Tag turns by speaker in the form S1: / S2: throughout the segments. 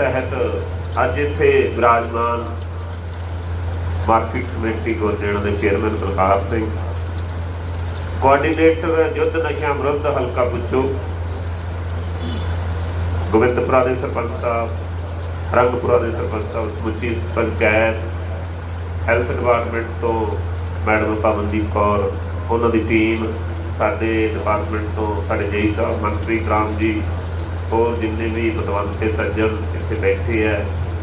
S1: ਤਹਿਤ ਅੱਜ ਇੱਥੇ ਵਿਰਾਜਮਾਨ ਮਾਰਕੀਟ ਕਮੇਟੀ ਗੋਦੇਣਾ ਦੇ ਚੇਅਰਮੈਨ ਪ੍ਰਕਾਸ਼ ਸਿੰਘ ਕੋਆਰਡੀਨੇਟਰ ਯੁੱਧ ਨਸ਼ਾ ਵਿਰੁੱਧ ਹਲਕਾ ਪੁੱਛੋ, ਗੋਬਿੰਦਪੁਰਾ ਦੇ ਸਰਪੰਚ ਸਾਹਿਬ, ਰੰਗਪੁਰਾ ਦੇ ਸਰਪੰਚ ਸਾਹਿਬ, ਸਮੁੱਚੀ ਪੰਚਾਇਤ ਹੈਲਥ ਡਿਪਾਰਟਮੈਂਟ ਤੋਂ ਮੈਡਮ ਪਵਨਦੀਪ ਕੌਰ, ਉਹਨਾਂ ਦੀ ਟੀਮ ਸਾਡੇ ਡਿਪਾਰਟਮੈਂਟ ਤੋਂ ਸਾਡੇ ਜੇਈ ਸਾਹਿਬ ਮੰਤਰੀ ਰਾਮ ਜੀ ਹੋਰ ਜਿੰਨੇ ਵੀ ਪਤਵੰਤ ਤੇ ਸੱਜਣ ਇੱਥੇ ਬੈਠੇ ਆ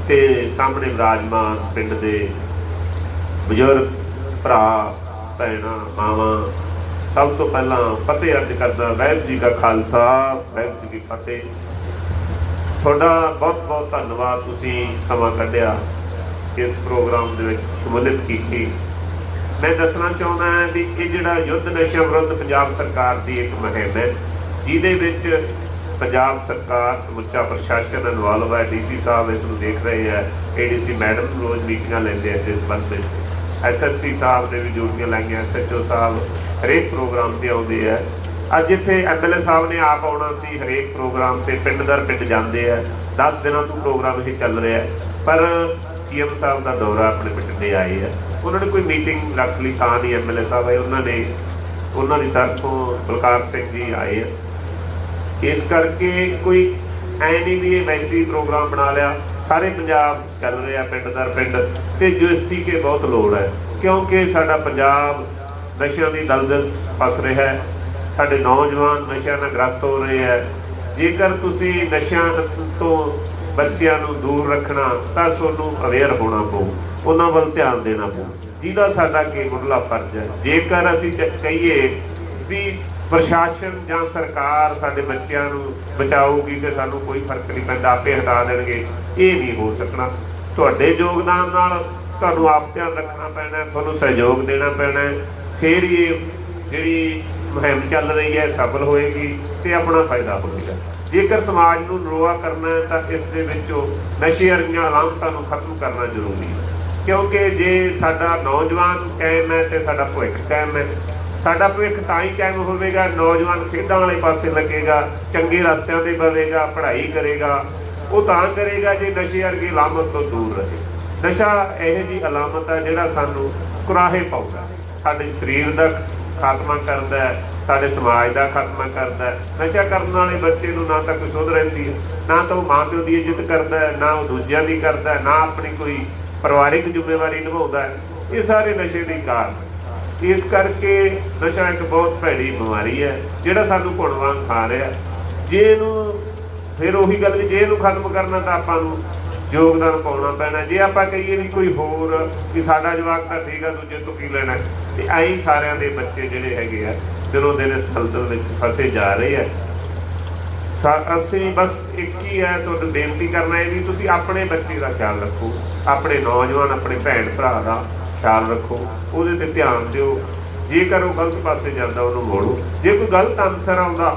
S1: ਤੇ ਸਾਹਮਣੇ ਵਿਰਾਜਮਾਨ ਪਿੰਡ ਦੇ ਬਜ਼ੁਰਗ, ਭਰਾ, ਭੈਣਾਂ, ਮਾਵਾਂ, ਸਭ ਤੋਂ ਪਹਿਲਾਂ ਫਤਿਹ ਅਰਜ ਕਰਦਾ ਵਾਹਿਗੁਰੂ ਜੀ ਕਾ ਖਾਲਸਾ, ਵਾਹਿਗੁਰੂ ਜੀ ਕੀ ਫਤਿਹ। ਤੁਹਾਡਾ ਬਹੁਤ ਬਹੁਤ ਧੰਨਵਾਦ ਤੁਸੀਂ ਸਮਾਂ ਕੱਢਿਆ ਇਸ ਪ੍ਰੋਗਰਾਮ ਦੇ ਵਿੱਚ ਸ਼ਮੂਲੀਅਤ ਕੀਤੀ। ਮੈਂ ਦੱਸਣਾ ਚਾਹੁੰਦਾ ਹਾਂ ਵੀ ਇਹ ਜਿਹੜਾ ਯੁੱਧ ਨਸ਼ਾ ਵਿਰੁੱਧ ਪੰਜਾਬ ਸਰਕਾਰ ਦੀ ਇੱਕ ਮੁਹਿੰਮ ਹੈ, ਜਿਹਦੇ ਵਿੱਚ ਪੰਜਾਬ ਸਰਕਾਰ ਸਮੁੱਚਾ ਪ੍ਰਸ਼ਾਸਨ ਇਨਵੋਲਵ ਹੈ। ਡੀਸੀ ਸਾਹਿਬ ਇਸ ਨੂੰ ਦੇਖ ਰਹੇ ਹੈ ਏਡੀਸੀ ਮੈਡਮ ਰੋਜ਼ ਮੀਟਿੰਗਾਂ ਲੈਂਦੇ ਆ ਇਸ ਸੰਬੰਧ ਵਿੱਚ। ਐਸਐਸਪੀ ਸਾਹਿਬ ਨੇ ਵੀ ਡਿਊਟੀਆਂ ਲਾਈਆਂ ਐਸਐਚਓ ਸਾਹਿਬ ਹਰੇਕ ਪ੍ਰੋਗਰਾਮ ਤੇ ਆਉਂਦੇ ਆ। ਅੱਜ ਇੱਥੇ ਐਮਐਲਏ ਸਾਹਿਬ ਨੇ ਆਪ ਆਉਣਾ ਸੀ, ਹਰੇਕ ਪ੍ਰੋਗਰਾਮ ਤੇ ਪਿੰਡ ਦਰ ਪਿੰਡ ਜਾਂਦੇ ਆ। 10 ਦਿਨਾਂ ਤੋਂ ਪ੍ਰੋਗਰਾਮ ਇਹ ਚੱਲ ਰਿਹਾ ਹੈ। ਪਰ ਸੀਐਮ ਸਾਹਿਬ ਦਾ ਦੌਰਾ ਆਪਣੇ ਪਿੰਡ ਦੇ ਆਏ ਆ। ਉਹਨਾਂ ਨੇ ਕੋਈ ਮੀਟਿੰਗ ਰੱਖ ਲਈ ਤਾਂ ਨਹੀਂ ਐਮਐਲਏ ਸਾਹਿਬ ਆਏ। ਉਹਨਾਂ ਨੇ, ਉਹਨਾਂ ਦੀ ਤਰਫੋਂ ਬਲਕਾਰ ਸਿੰਘ ਜੀ ਆਏ ਆ। ਇਸ ਕਰਕੇ ਕੋਈ ਐ ਨਹੀਂ ਵੀ ਇਹ ਵੈਸੀ ਪ੍ਰੋਗਰਾਮ ਬਣਾ ਲਿਆ। ਸਾਰੇ ਪੰਜਾਬ ਚੱਲ ਰਿਹਾ ਪਿੰਡ ਦਰ ਪਿੰਡ ਤੇ ਜੋ ਇਸ ਦੀ ਕਿ ਬਹੁਤ ਲੋੜ ਹੈ। ਕਿਉਂਕਿ ਸਾਡਾ ਪੰਜਾਬ ਨਸ਼ਿਆਂ ਦੀ ਦਲਦਲ ਫਸ ਰਿਹਾ ਹੈ। ਸਾਡੇ ਨੌਜਵਾਨ ਨਸ਼ਿਆਂ ਨਾਲ ਗ੍ਰਸਤ ਹੋ ਰਹੇ ਹੈ। ਜੇਕਰ ਤੁਸੀਂ ਨਸ਼ਿਆਂ ਤੋਂ ਬੱਚਿਆਂ ਨੂੰ ਦੂਰ ਰੱਖਣਾ, ਤਾਂ ਤੁਹਾਨੂੰ ਅਵੇਅਰ ਹੋਣਾ ਪਊ। ਉਹਨਾਂ ਵੱਲ ਧਿਆਨ ਦੇਣਾ ਪਊ। ਜਿਹਦਾ ਸਾਡਾ ਕੀ ਮੁੱਢਲਾ ਫਰਜ਼ ਹੈ। ਜੇਕਰ ਅਸੀਂ ਚ- ਕਹੀਏ ਵੀ ਪ੍ਰਸ਼ਾਸਨ ਜਾਂ ਸਰਕਾਰ ਸਾਡੇ ਬੱਚਿਆਂ ਨੂੰ ਬਚਾਊਗੀ ਕਿ ਸਾਨੂੰ ਕੋਈ ਫ਼ਰਕ ਨਹੀਂ ਪੈਂਦਾ, ਆਪੇ ਹਟਾ ਦੇਣਗੇ। ਇਹ ਨਹੀਂ ਹੋ ਸਕਣਾ। ਤੁਹਾਡੇ ਯੋਗਦਾਨ ਨਾਲ ਤੁਹਾਨੂੰ ਆਪ ਧਿਆਨ ਰੱਖਣਾ ਪੈਣਾ, ਤੁਹਾਨੂੰ ਸਹਿਯੋਗ ਦੇਣਾ ਪੈਣਾ। ਫਿਰ ਇਹ ਜਿਹੜੀ ਮੁਹਿੰਮ ਚੱਲ ਰਹੀ ਹੈ ਸਫਲ ਹੋਏਗੀ ਤੇ ਆਪਣਾ ਫਾਇਦਾ ਹੋਵੇਗਾ ਜੇਕਰ ਸਮਾਜ ਨੂੰ ਨਰੋਆ ਕਰਨਾ ਹੈ, ਤਾਂ ਇਸ ਦੇ ਵਿੱਚੋਂ ਨਸ਼ੇ ਵਰਗੀਆਂ ਲਾਮਤਾਂ ਨੂੰ ਖਤਮ ਕਰਨਾ ਜ਼ਰੂਰੀ ਹੈ। ਕਿਉਂਕਿ ਜੇ ਸਾਡਾ ਨੌਜਵਾਨ ਕਾਇਮ ਹੈ ਤੇ ਸਾਡਾ ਭਵਿੱਖ ਕਾਇਮ ਹੈ ਸਾਡਾ ਭਵਿੱਖ ਤਾਂ ਹੀ ਕਾਇਮ ਹੋਵੇਗਾ, ਨੌਜਵਾਨ ਖੇਡਾਂ ਵਾਲੇ ਪਾਸੇ ਲੱਗੇਗਾ, ਚੰਗੇ ਰਸਤਿਆਂ ਤੇ ਬਵੇਗਾ ਪੜ੍ਹਾਈ ਕਰੇਗਾ। ਉਹ ਤਾਂ ਕਰੇਗਾ ਜੇ ਨਸ਼ੇ ਵਰਗੀ ਲਾਮਤ ਤੋਂ ਦੂਰ ਰਹੇ। ਨਸ਼ਾ ਇਹੋ ਜੀ ਅਲਾਮਤ ਹੈ ਜਿਹੜਾ ਸਾਨੂੰ ਕੁਰਾਹੇ ਪਾਉਂਦਾ। ਸਾਡੇ ਸਰੀਰ ਦਾ ਖਾਤਮਾ ਕਰਦਾ ਹੈ, ਸਾਡੇ ਸਮਾਜ ਦਾ ਖਾਤਮਾ ਕਰਦਾ ਹੈ। ਨਸ਼ਾ ਕਰਨ ਵਾਲੇ ਬੱਚੇ ਨੂੰ ਨਾ ਤਾਂ ਕੋਈ ਸੁਧ ਰਹਿੰਦੀ ਹੈ, ਨਾ ਤਾਂ ਉਹ ਮਾਂ ਪਿਓ ਦੀ ਇੱਜ਼ਤ ਕਰਦਾ ਹੈ, ਨਾ ਉਹ ਦੂਜਿਆਂ ਦੀ ਕਰਦਾ ਹੈ, ਨਾ ਆਪਣੀ ਕੋਈ ਪਰਿਵਾਰਿਕ ਜ਼ਿੰਮੇਵਾਰੀ ਨਿਭਾਉਂਦਾ ਹੈ। ਇਹ ਸਾਰੇ ਨਸ਼ੇ ਦੇ ਕਾਰਨ। ਇਸ ਕਰਕੇ ਨਸ਼ਾ ਇੱਕ ਬਹੁਤ ਭੈੜੀ ਬਿਮਾਰੀ ਹੈ, ਜਿਹੜਾ ਸਾਨੂੰ ਘੁਣ ਵਾਂਗ ਖਾ ਰਿਹਾ। ਜੇ ਇਹਨੂੰ ਫਿਰ ਉਹੀ ਗੱਲ ਵੀ ਜੇ ਇਹਨੂੰ ਖਤਮ ਕਰਨਾ ਤਾਂ ਆਪਾਂ ਨੂੰ ਯੋਗਦਾਨ ਪਾਉਣਾ ਪੈਣਾ। ਜੇ ਆਪਾਂ ਕਹੀਏ ਵੀ ਕੋਈ ਹੋਰ ਵੀ ਸਾਡਾ ਜਵਾਕ ਤਾਂ ਠੀਕ ਆ, ਦੂਜੇ ਤੋਂ ਕੀ ਲੈਣਾ? ਤੇ ਐਂ ਸਾਰਿਆਂ ਦੇ ਬੱਚੇ ਜਿਹੜੇ ਹੈਗੇ ਆ, ਦਿਨੋਂ ਦਿਨ ਇਸ ਦਲਦਲ ਵਿੱਚ ਫਸੇ ਜਾ ਰਹੇ ਆ। ਸਾ- ਅਸੀਂ ਬਸ ਇੱਕ ਹੀ ਹੈ ਤੁਹਾਨੂੰ ਬੇਨਤੀ ਕਰਨਾ ਹੈ ਵੀ ਤੁਸੀਂ ਆਪਣੇ ਬੱਚੇ ਦਾ ਖਿਆਲ ਰੱਖੋ। ਆਪਣੇ ਨੌਜਵਾਨ, ਆਪਣੇ ਭੈਣ ਭਰਾ ਦਾ ਖਿਆਲ ਰੱਖੋ ਉਹਦੇ ਤੇ ਧਿਆਨ ਦਿਓ। ਜੇਕਰ ਉਹ ਗਲਤ ਪਾਸੇ ਜਾਂਦਾ ਉਹਨੂੰ ਮੋੜੋ। ਜੇ ਕੋਈ ਗਲਤ ਅਨਸਰ ਆਉਂਦਾ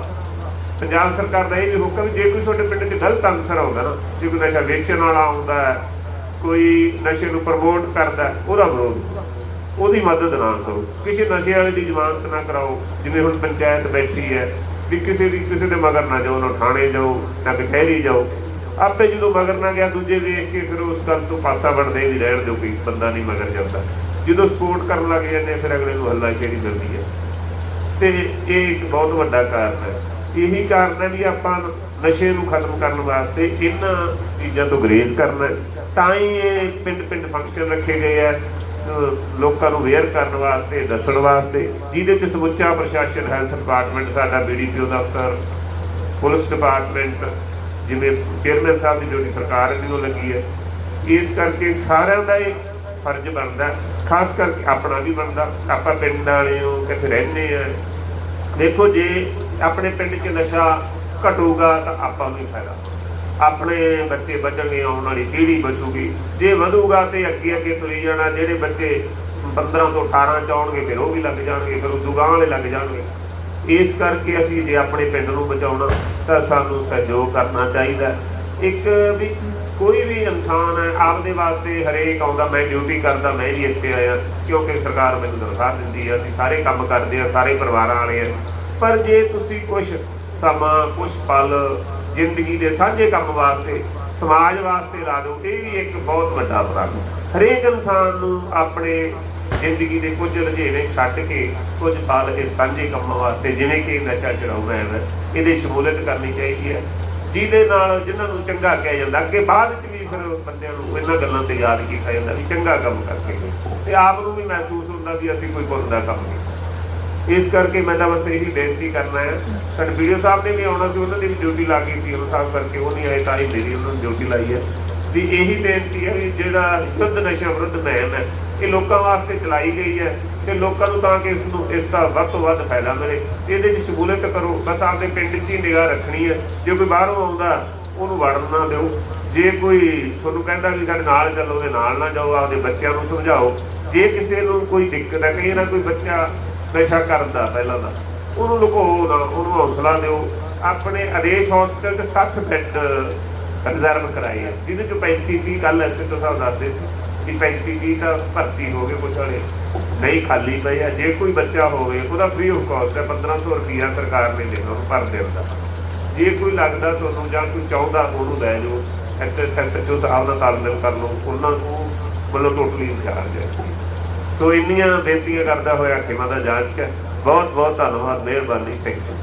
S1: ਪੰਜਾਬ ਸਰਕਾਰ ਦਾ ਇਹ ਵੀ ਹੁਕਮ ਵੀ ਜੇ ਕੋਈ ਤੁਹਾਡੇ ਪਿੰਡ 'ਚ ਗਲਤ ਅਨਸਰ ਆਉਂਦਾ ਨਾ ਜੇ ਕੋਈ ਨਸ਼ਾ ਵੇਚਣ ਵਾਲਾ ਆਉਂਦਾ ਹੈ, ਕੋਈ ਨਸ਼ੇ ਨੂੰ ਪ੍ਰਮੋਟ ਕਰਦਾ ਉਹਦਾ ਵਿਰੋਧ ਉਹਦੀ ਮਦਦ ਨਾ ਕਰੋ। ਕਿਸੇ ਨਸ਼ੇ ਵਾਲੇ ਦੀ ਜ਼ਮਾਨਤ ਨਾ ਕਰਾਓ ਜਿਵੇਂ ਹੁਣ ਪੰਚਾਇਤ ਬੈਠੀ ਹੈ ਵੀ ਕਿਸੇ ਦੀ ਕਿਸੇ ਦੇ ਮਗਰ ਨਾ ਜਾਓ ਨਾ ਥਾਣੇ ਜਾਓ ਨਾ ਕਚਹਿਰੀ ਜਾਓ। ਆਪੇ ਜਦੋਂ ਮਗਰ ਨਾ ਗਿਆ, ਦੂਜੇ ਵੇਖ ਕੇ ਫਿਰ ਉਸ ਗੱਲ ਤੋਂ ਪਾਸਾ ਵੜਦੇ ਵੀ ਰਹਿਣ ਦਿਓ ਕੋਈ ਬੰਦਾ ਨਹੀਂ ਮਗਰ ਜਾਂਦਾ। ਜਦੋਂ ਸਪੋਰਟ ਕਰਨ ਲੱਗ ਜਾਂਦੇ ਫਿਰ ਅਗਲੇ ਨੂੰ ਹੱਲਾਸ਼ੇਰੀ ਮਿਲਦੀ ਹੈ ਤੇ ਇਹ ਇੱਕ ਬਹੁਤ ਵੱਡਾ ਕਾਰਨ ਹੈ। ਇਹੀ ਕਾਰਨ ਹੈ ਵੀ ਆਪਾਂ ਨਸ਼ੇ ਨੂੰ ਖਤਮ ਕਰਨ ਵਾਸਤੇ ਇਹਨਾਂ ਚੀਜ਼ਾਂ ਤੋਂ ਗਰੇਜ਼ ਕਰਨਾ ਤਾਂ ਹੀ ਇਹ ਪਿੰਡ ਪਿੰਡ ਫੰਕਸ਼ਨ ਰੱਖੇ ਗਏ ਆ ਲੋਕਾਂ ਨੂੰ ਵੇਅਰ ਕਰਨ ਵਾਸਤੇ, ਦੱਸਣ ਵਾਸਤੇ। ਜਿਹਦੇ ਚ ਸਮੁੱਚਾ ਪ੍ਰਸ਼ਾਸਨ ਹੈਲਥ ਡਿਪਾਰਟਮੈਂਟ ਸਾਡਾ ਬੀਡੀਪੀਓ ਦਫ਼ਤਰ, ਪੁਲਿਸ ਡਿਪਾਰਟਮੈਂਟ ਜਿਵੇਂ ਚੇਅਰਮੈਨ ਸਾਹਿਬ ਦੀ ਡਿਊਟੀ ਸਰਕਾਰ ਦੀ ਉਹ ਲੱਗੀ ਹੈ, ਇਸ ਕਰਕੇ ਸਾਰਿਆਂ ਦਾ ਇਹ ਫਰਜ਼ ਬਣਦਾ ਖਾਸ ਕਰਕੇ ਆਪਣਾ ਵੀ ਬਣਦਾ ਆਪਾਂ ਪਿੰਡ ਵਾਲੇ ਹੋ, ਕਿੱਥੇ ਰਹਿੰਦੇ ਆ। ਦੇਖੋ, ਜੇ ਆਪਣੇ ਪਿੰਡ 'ਚ ਨਸ਼ਾ ਘਟੂਗਾ ਤਾਂ ਆਪਾਂ ਨੂੰ ਫਾਇਦਾ। ਆਪਣੇ ਬੱਚੇ ਬਚਣਗੇ, ਆਉਣ ਵਾਲੀ ਪੀੜ੍ਹੀ ਬਚੂਗੀ। ਜੇ ਵਧੂਗਾ ਤੇ ਅੱਗੇ ਅੱਗੇ ਤੁਰੀ ਜਾਣਾ, ਜਿਹੜੇ ਬੱਚੇ 15 ਤੋਂ 18 ਚ ਆਉਣਗੇ, ਫਿਰ ਉਹ ਵੀ ਲੱਗ ਜਾਣਗੇ, ਫਿਰ ਉਦੋਂ ਗਾਂਹ ਵਾਲੇ ਲੱਗ ਜਾਣਗੇ। ਇਸ ਕਰਕੇ ਅਸੀਂ ਜੇ ਆਪਣੇ ਪਿੰਡ ਨੂੰ ਬਚਾਉਣਾ ਤਾਂ ਸਾਨੂੰ ਸਹਿਯੋਗ ਕਰਨਾ ਚਾਹੀਦਾ ਇੱਕ ਵੀ ਕੋਈ ਵੀ ਇਨਸਾਨ ਹੈ, ਆਪਦੇ ਵਾਸਤੇ ਹਰੇਕ ਆਉਂਦਾ, ਮੈਂ ਡਿਊਟੀ ਕਰਦਾ, ਮੈਂ ਵੀ ਇੱਥੇ ਆਇਆ, ਕਿਉਂਕਿ ਸਰਕਾਰ ਮੈਨੂੰ ਤਨਖਾਹ ਦਿੰਦੀ ਹੈ, ਅਸੀਂ ਸਾਰੇ ਕੰਮ ਕਰਦੇ ਆ ਸਾਰੇ ਪਰਿਵਾਰਾਂ ਵਾਲੇ ਆ ਪਰ ਜੇ ਤੁਸੀਂ ਕੁਝ ਸਮਾਂ ਕੁਝ ਪਲ ਜ਼ਿੰਦਗੀ ਦੇ ਸਾਂਝੇ ਕੰਮ ਵਾਸਤੇ, ਸਮਾਜ ਵਾਸਤੇ ਲਾ ਦਿਓ, ਇਹ ਵੀ ਇੱਕ ਬਹੁਤ ਵੱਡਾ ਉਪਰਾਲਾ ਹਰੇਕ ਇਨਸਾਨ ਨੂੰ ਆਪਣੇ ਜ਼ਿੰਦਗੀ ਦੇ ਕੁਝ ਰੁਝੇਵੇਂ ਛੱਡ ਕੇ ਕੁਝ ਪਲ ਇਹ ਸਾਂਝੇ ਕੰਮਾਂ ਵਾਸਤੇ ਜਿਵੇਂ ਕਿ ਨਸ਼ਾ ਛਡਾਉਣਾ ਹੈ, ਇਹਦੇ ਸ਼ਮੂਲੀਅਤ ਕਰਨੀ ਚਾਹੀਦੀ ਹੈ। ਜਿਹਦੇ ਨਾਲ ਜਿਨ੍ਹਾਂ ਨੂੰ ਚੰਗਾ ਕਿਹਾ ਜਾਂਦਾ, ਅੱਗੇ ਬਾਅਦ ਚ ਵੀ ਫਿਰ ਬੰਦਿਆਂ ਨੂੰ ਇਹਨਾਂ ਗੱਲਾਂ ਤੇ ਯਾਦ ਕੀਤਾ ਜਾਂਦਾ ਵੀ ਚੰਗਾ ਕੰਮ ਕਰਕੇ ਤੇ ਆਪ ਨੂੰ ਵੀ ਮਹਿਸੂਸ ਹੁੰਦਾ ਵੀ ਅਸੀਂ ਕੋਈ ਪੁੰਨ ਦਾ ਕੰਮ ਕੀਤਾ। ਇਸ ਕਰਕੇ ਮੈਂ ਤਾਂ ਬਸ ਇਹੀ ਬੇਨਤੀ ਕਰਨਾ ਹੈ, ਸਾਡੇ ਵੀਡੀਓ ਸਾਹਿਬ ਨੇ ਵੀ ਆਉਣਾ ਸੀ, ਉਹਨਾਂ ਦੀ ਵੀ ਡਿਊਟੀ ਲੱਗ ਗਈ ਸੀ ਉਹ ਸਾਹਿਬ ਕਰਕੇ ਉਹ ਨਹੀਂ ਆਏ ਤਾਂ ਹੀ ਮੇਰੀ ਉਹਨਾਂ ਨੂੰ ਡਿਊਟੀ ਲਾਈ ਹੈ। ਵੀ ਇਹੀ ਬੇਨਤੀ ਹੈ ਵੀ ਜਿਹੜਾ ਯੁੱਧ ਨਸ਼ਾ ਵਿਰੁੱਧ ਮੁਹਿੰਮ ਹੈ ਇਹ ਲੋਕਾਂ ਵਾਸਤੇ ਚਲਾਈ ਗਈ ਹੈ ਤੇ ਲੋਕਾਂ ਨੂੰ ਤਾਂ ਕਿ ਇਸ ਨੂੰ ਇਸ ਦਾ ਵੱਧ ਤੋਂ ਵੱਧ ਫਾਇਦਾ ਮਿਲੇ। ਇਹਦੇ 'ਚ ਸ਼ਮੂਲੀਅਤ ਕਰੋ, ਬਸ ਆਪਦੇ ਪਿੰਡ 'ਚ ਹੀ ਨਿਗਾਹ ਰੱਖਣੀ ਹੈ। ਜੇ ਕੋਈ ਬਾਹਰੋਂ ਆਉਂਦਾ, ਉਹਨੂੰ ਵੜਨ ਨਾ ਦਿਓ। ਜੇ ਕੋਈ ਤੁਹਾਨੂੰ ਕਹਿੰਦਾ ਵੀ ਸਾਡੇ ਨਾਲ ਚੱਲੋ ਉਹਦੇ ਨਾਲ ਨਾ ਜਾਓ, ਆਪਦੇ ਬੱਚਿਆਂ ਨੂੰ ਸਮਝਾਓ। ਜੇ ਕਿਸੇ ਨੂੰ ਕੋਈ ਦਿੱਕਤ ਹੈ ਕਈ ਨਾ ਕੋਈ ਬੱਚਾ ਨਸ਼ਾ ਕਰਦਾ ਪਹਿਲਾਂ ਦਾ, ਉਹਨੂੰ ਲੁਕਾਓ ਨਾ, ਉਹਨੂੰ ਹੌਸਲਾ ਦਿਓ। ਆਪਣੇ ਆਦੇਸ਼ ਹਸਪੀਟਲ 'ਚ 60 ਬੈੱਡ ਰਿਜ਼ਰਵ ਕਰਾਏ ਆ। ਜਿਹਦੇ ਚੋਂ 35 30 ਕੱਲ ਐਸੇ ਤੋਂ ਸਾਹਿਬ ਦੱਸਦੇ ਸੀ। ਕਿ 35 ਤਾਂ ਭਰਤੀ ਹੋ ਗਏ ਕੁਛ ਵਾਲੇ। ਨਹੀਂ, ਖਾਲੀ ਪਏ ਆ। ਜੇ ਕੋਈ ਬੱਚਾ ਹੋਵੇ, ਉਹਦਾ ਫ੍ਰੀ ਆਫ ਕਾਸਟ ਹੈ 1500 ਰੁਪਈਆ ਸਰਕਾਰ ਨੇ ਦੇਣਾ ਉਹਨੂੰ ਭਰ ਦੇਣ ਦਾ। ਜੇ ਕੋਈ ਲੱਗਦਾ ਤੁਹਾਨੂੰ ਜਾਂ ਕੋਈ ਚਾਹੁੰਦਾ ਉਹਨੂੰ ਲੈ ਜਾਓ ਐਸਐਚਓ ਸਾਹਿਬ ਦਾ ਤਾਲਮੇਲ ਕਰ ਲਓ, ਉਹਨਾਂ ਨੂੰ ਮਤਲਬ ਟੋਟਲੀ ਇੰਚਾਰਜ ਹੈ। ਸੋ ਇੰਨੀਆਂ ਬੇਨਤੀਆਂ ਕਰਦਾ ਹੋਇਆ ਖਿਮਾ ਦਾ ਜਾਂਚ ਹੈ। ਬਹੁਤ ਬਹੁਤ ਧੰਨਵਾਦ, ਮਿਹਰਬਾਨੀ ਥੈਂਕ ਯੂ